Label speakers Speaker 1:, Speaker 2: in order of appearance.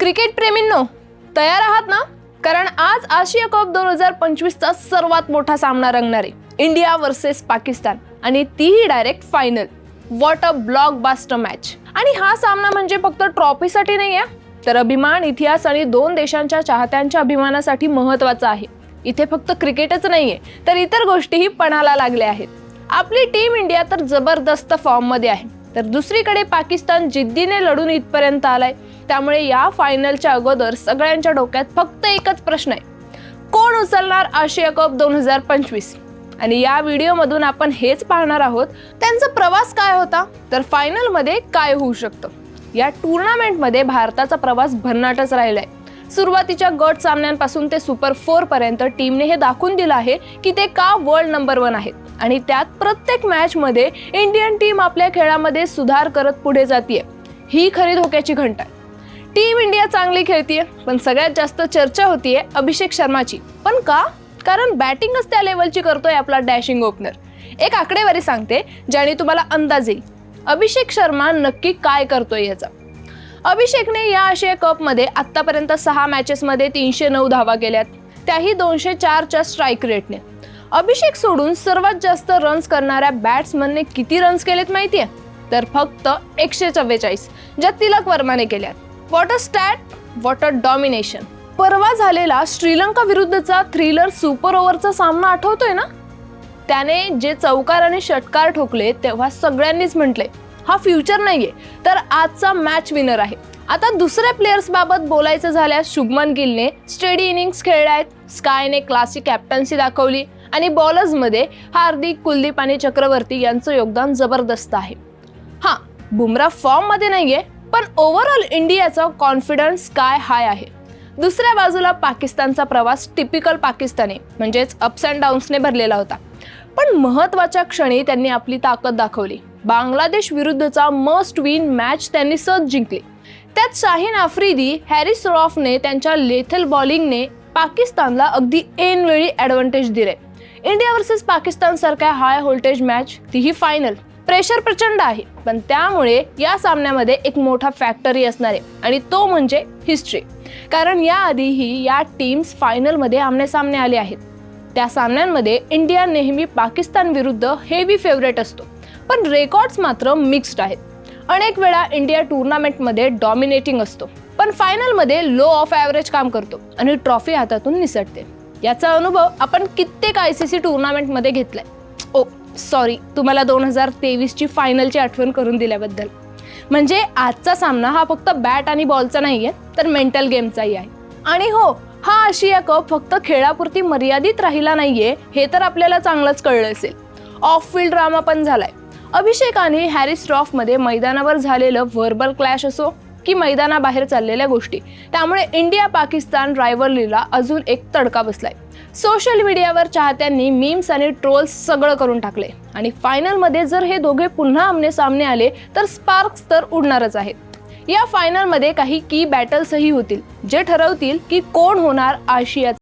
Speaker 1: Cricket प्रेमींनो तयार आहात ना? कारण आज आशिया कप दोन हजार पंचवीसचा सर्वात मोठा सामना रंगणार आहे इंडिया वर्सेस पाकिस्तान आणि तीही direct final what a blockbuster match आणि हा सामना म्हणजे फक्त ट्रॉफीसाठी नाही आहे तर अभिमान इतिहास आणि दोन देशांच्या चाहत्यांच्या अभिमानासाठी महत्त्वाचा आहे. इथे फक्त क्रिकेटच नाहीये तर इतर गोष्टीही पणाला लागल्या आहेत. आपली टीम इंडिया तर जबरदस्त फॉर्ममध्ये आहे. तर दुसरीकडे पाकिस्तान जिद्दीने लढून इथपर्यंत आलाय. त्यामुळे या फायनलच्या अगोदर सगळ्यांच्या डोक्यात फक्त एकच प्रश्न आहे. कोण उचलणार आशिया कप दोन हजार पंचवीस? आणि या व्हिडिओमधून आपण हेच पाहणार आहोत त्यांचा प्रवास काय होता? तर फायनलमध्ये काय होऊ शकतं? या टुर्नामेंटमध्ये भारताचा प्रवास भन्नाटच राहिलाय. सुरुवातीच्या गट सामन्यांपासून ते सुपर फोरपर्यंत टीमने हे दाखवून दिलं आहे की ते का वर्ल्ड नंबर वन आहेत. आणि त्यात प्रत्येक मॅचमध्ये इंडियन टीम आपल्या खेळामध्ये सुधार करत पुढे जाते ही खरी धोक्याची घंटा आहे. टीम इंडिया चांगली खेळतीये पण सगळ्यात जास्त चर्चा होतीये अभिषेक शर्माची. पण का? कारण बॅटिंगच त्या लेवलची करतोय आपला डॅशिंग ओपनर. एक आकडेवारी सांगते ज्याने तुम्हाला अंदाज येईल. अभिषेक शर्मा नक्की काय करतोय याचा. अभिषेकने या आशिया कपमध्ये आत्तापर्यंत सहा मॅचेसमध्ये तीनशे नऊ धावा केल्यात. त्याही दोनशे चारच्या स्ट्राईक रेटने अभिषेक सोडून सर्वात जास्त रन्स करणाऱ्या बॅट्समनने किती रन्स केलेत माहितीये? तर फक्त एकशे चव्वेचाळीस ज्या तिलक वर्माने केल्यात. What a stat what a domination परवा झालेला श्रीलंका विरुद्धचा थ्रिलर सुपर ओव्हरचा सामना आठवतोय ना? त्याने जे चौकार आणि षटकार ठोकले तेव्हा सगळ्यांनीच म्हटले हा फ्युचर नाहीये. तर आजचा मॅच विनर आहे. आता दुसऱ्या प्लेयर्स बाबत बोलायचं झाल्यास शुभमन गिलने स्टेडी इनिंग्स खेळल्या आहेत. स्कायने क्लासिक कॅप्टन्सी दाखवली. आणि बॉलर्समध्ये हार्दिक कुलदीप आणि चक्रवर्ती यांचं योगदान जबरदस्त आहे. हां बुमरा फॉर्ममध्ये नाही आहे पण ओव्हरऑल इंडियाचा कॉन्फिडन्स काय हाय आहे. दुसऱ्या बाजूला पाकिस्तानचा प्रवास टिपिकल पाकिस्तानी म्हणजेच अप्स अँड डाऊन्सने भरलेला होता. पण महत्त्वाच्या क्षणी त्यांनी आपली ताकद दाखवली. बांगलादेश विरुद्धचा मस्ट विन मॅच त्यांनी सहज जिंकली. त्यात शाहीन आफ्रिदी हॅरिस रॉफने त्यांच्या लेथल बॉलिंगने पाकिस्तानला अगदी ऐनवेळी ॲडव्हान्टेज दिले. इंडिया वर्सेस पाकिस्तान सारख्या हाय व्होल्टेज मॅच तीही फायनल प्रेशर प्रचंड आहे पण त्यामुळे या सामन्यामध्ये एक मोठा फॅक्टरी असणार आहे आणि तो म्हणजे हिस्ट्री कारण याआधीही या टीम्स फायनलमध्ये आमने सामने आले आहेत. त्या सामन्यांमध्ये इंडिया नेहमी पाकिस्तान विरुद्ध हेवी फेवरेट असतो पण रेकॉर्ड्स मात्र मिक्स्ड आहेत. अनेक वेळा इंडिया टुर्नामेंटमध्ये डॉमिनेटिंग असतो पण फायनलमध्ये लो ऑफ ॲव्हरेज काम करतो आणि ट्रॉफी हातातून निसटते. याचा अनुभव आपण कित्येक आय सी सी टुर्नामेंटमध्ये घेतलाय. Oh, ओ सॉरी तुम्हाला दोन हजार तेवीसची फायनलची आठवण करून दिल्याबद्दल. म्हणजे आजचा सामना हा फक्त बॅट आणि बॉलचा नाही आहे तर मेंटल गेमचाही आहे. आणि हो हा आशिया कप फक्त खेळापुरती मर्यादित राहिला नाहीये हे तर आपल्याला चांगलंच कळलं असेल. ऑफ फील्ड ड्रामा पण झालाय. अभिषेक आणि हॅरिस ट्रॉफमध्ये मैदानावर झालेलं व्हर्बल क्लॅश असो की मैदानाबाहेर चाललेल्या गोष्टी. त्यामुळे इंडिया पाकिस्तान रायव्हरलीला अजून एक तडका बसलाय. सोशल मीडियावर चाहत्यांनी मीम्स आणि ट्रोल्स सगळं करून टाकले. आणि फायनलमध्ये जर हे दोघे पुन्हा आमने सामने आले तर स्पार्क्स तर उडणारच आहेत. या फायनलमध्ये काही की बॅटल्सही होतील जे ठरवतील की कोण होणार आशियाचा